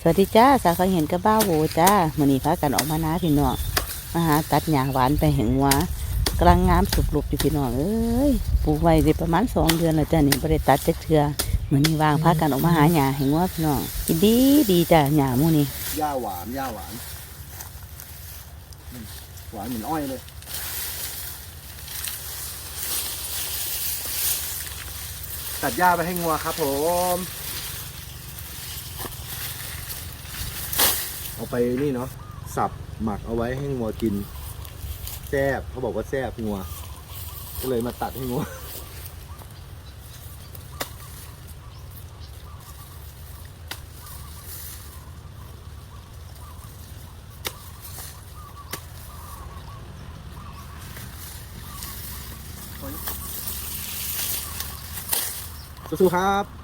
สวัสดีจ้า สาวเขาเห็นกับบ้าวโวจ้ามื้อนี้พากันออกมานาพี่น้องมาหาตัดหญ้าหวานไปแห่งหัวกำลังงามสุกลุบอยู่พี่น้องเอ้ยปลูกไว้ได้ประมาณสองเดือนแล้วจ้านี่บ่ได้ตัดจักเทื่อมื้อนี้วางพากันออกมาหาหญ้าแห่งหัวพี่น้องกินดีดีจ้าหญ้าหมู่นี้หญ้าหวานหญ้าหวานอืมหวานเหมือนอ้อยเลยตัดหญ้าไปให้งัวครับผม เอาไปนี่เนาะสับหมักเอาไว้ให้งัวกินแซบเขาบอกว่าแซบงัว ก็เลยมาตัดให้งัวสู้ๆครับ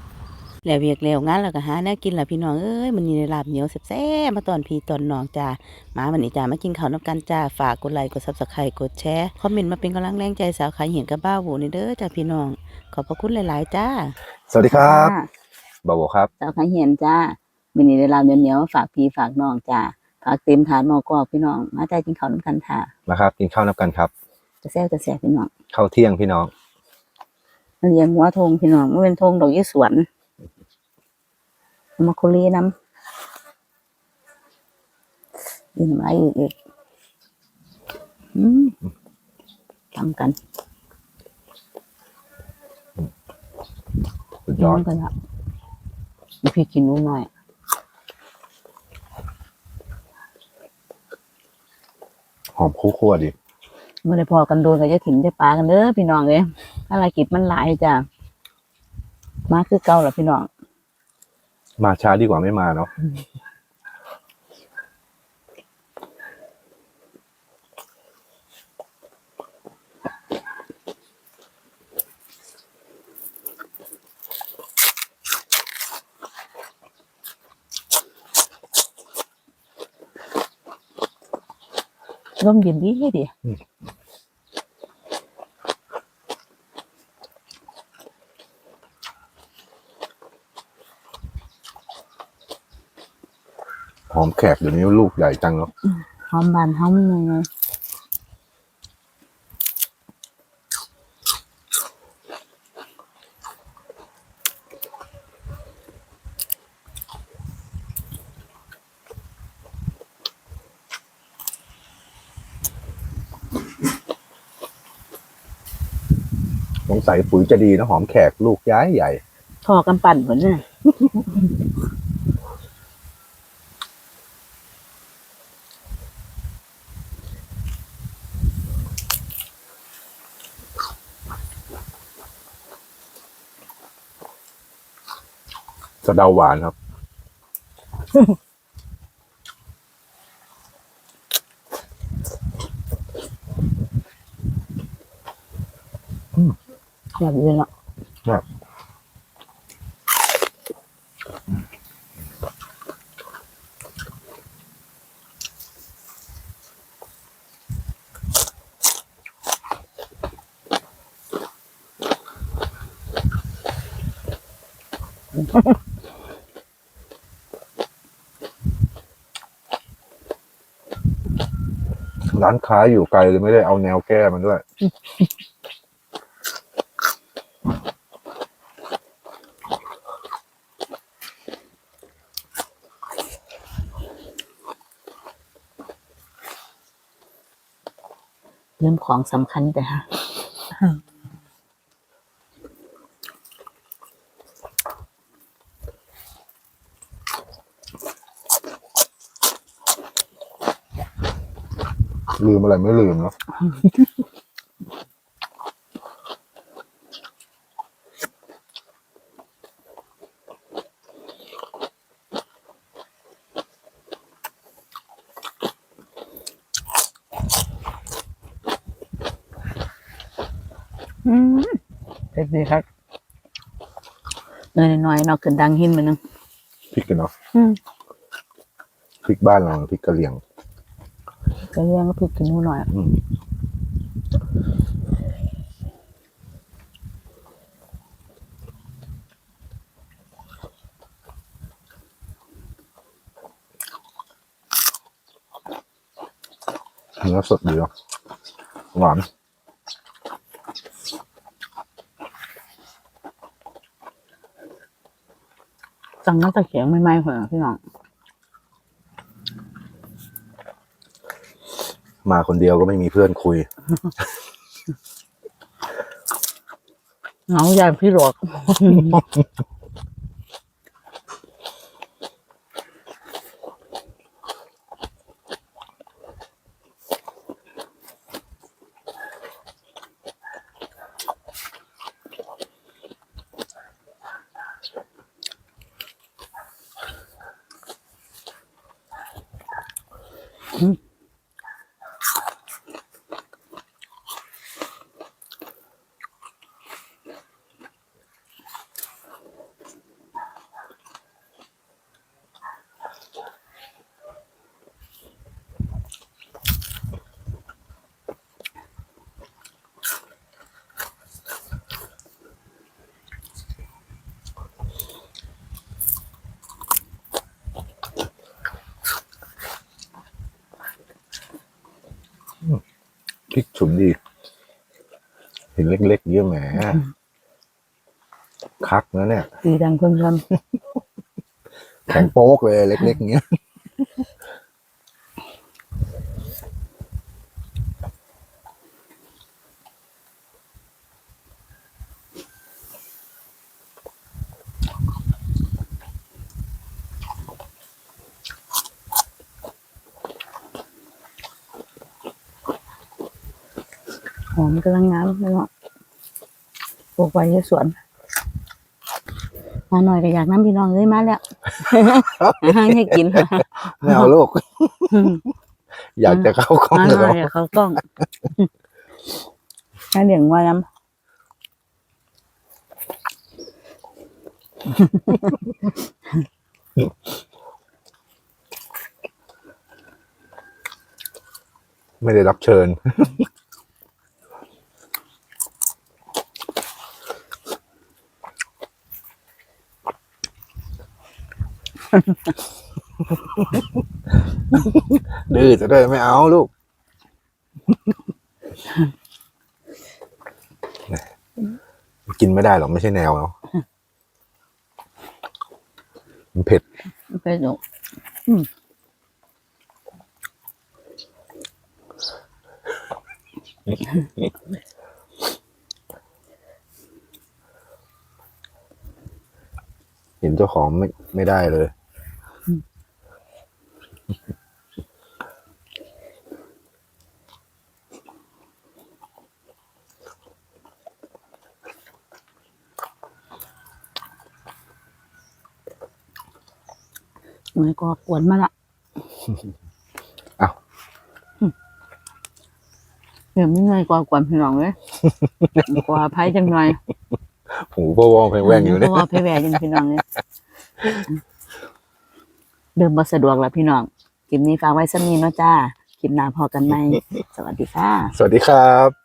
แล้วเวียกแล้วงานแล้วก็หาแนวกินล่ะพี่น้องเอ้ยมื้อนี้ได้ลาบเหนียวแซ่บๆมาตอนพี่ตอนน้องจ้ามาวันนี้จ้ามากินข้าวนํกันจ้าฝากกดไลค์กด Subscribe กดแชร์คอมเมนต์มาเป็นกำลังแรงใจสาวขายเห็นกับบ้าวโวนี่เด้อจ้าพี่น้อง ขอบพระคุณหลายๆจ้า สวัสดีครับบาวครับ สาวขายเห็นจ้าวันนี้ได้ลาบเหนียวๆฝากพี่ฝากน้องจ้าฝากเต็มถาดหมอกอกพี่น้อง มาจ้ากินข้าวน้ำกันค่ะนะครับกินข้าวนับกันครับจะแซ่บจะแซ่บพี่น้องข้าวเที่ยงพี่น้องมันเลี้ยงหัวทงพี่น้องมันเป็นทงดอกยี่สวนเอา มาคุรีน้ำยินไว้อีกอีกอืมทำกันสุดยย้ออดนกันละมีพี่กินนู้นหน่อยหอมคั่วๆดิเมื่อได้พอกันโดนก็จะถิ่มจะปลากันเด้อพี่น้องเลยอะไรกิจมันหลายจ้ะมาคือเก่าแหละพี่น้อง มาช้าดีกว่าไม่มาเนาะร่มเย็นดีดี หอมแขกเดี๋ยวนี้ลูกใหญ่จังเนาะหอมบานหอมยังไงสงสัยปุ๋ยจะดีนะหอมแขกลูกย้ายใหญ่ทอกันปั่นเหมือนน่ะะเดาหวานครับ แบบนี้เนาะครับ ร้านค้าอยู่ไกลเลยไม่ได้เอาแนวแก้มันด้วยเรื่องของสำคัญแต่ฮะ ลืมอะไรไม่ลืมเนาะอืมเด็ดดีครับเนยน้อยๆเนาะขึ้นดังหินมันนึงพริกกันเนาะอืมพริกบ้านเราพริกกะเหรี่ยง กระเทียมก็พริดกินนิดหน่อยอืม เนื้วสดดีเนาะหวาน สั่งน้ำตะเขียงไม่ไหม้เหรอพี่น้อง มาคนเดียวก็ไม่มีเพื่อนคุยเหงาใหญ่พี่หลอก พริกฉุนดีเห็นเล็กๆเยอะแหมคักนะเนี่ยดีดังเพิ่มเพิ่มแข็งโป๊กเลยเล็กๆเงี้ย อมกำลังงามพี่น้องปลูกไว้ที่สวน มาหน่อยก็อยากน้ำพี่น้องเลยมาแล้วให้ให้กินไม่เอาลูกอยากจะเข้ากล้องมาเลยหน่เหรอยอเดี๋ยวเขาต้องให้เลี้ยงไว้น้ไม่ได้รับเชิญ ดื้อจะได้ไม่เอาลูก กินไม่ได้หรอกไม่ใช่แนวเนาะมันเผ็ดำไปดูเห็นเจ้าของไม่ไม่ได้เลย หน่อยก็กวนมาละอ้าวเดี๋ยวไม่เหนื่อยกว่ากวนพี่น้องเลยกว่าไพ่จังหน่อยหูพะวองแพงแวงอยู่เพเนี่ยราะว่าไพ่แหวจังพี่น้องเลยเดิมบ่สะดวกแล้วพี่น้อง คลิปนี้ฝากไว้สำนีเนาะจ้า คลิปหน้าพอกันไหม สวัสดีค่ะ สวัสดีครับ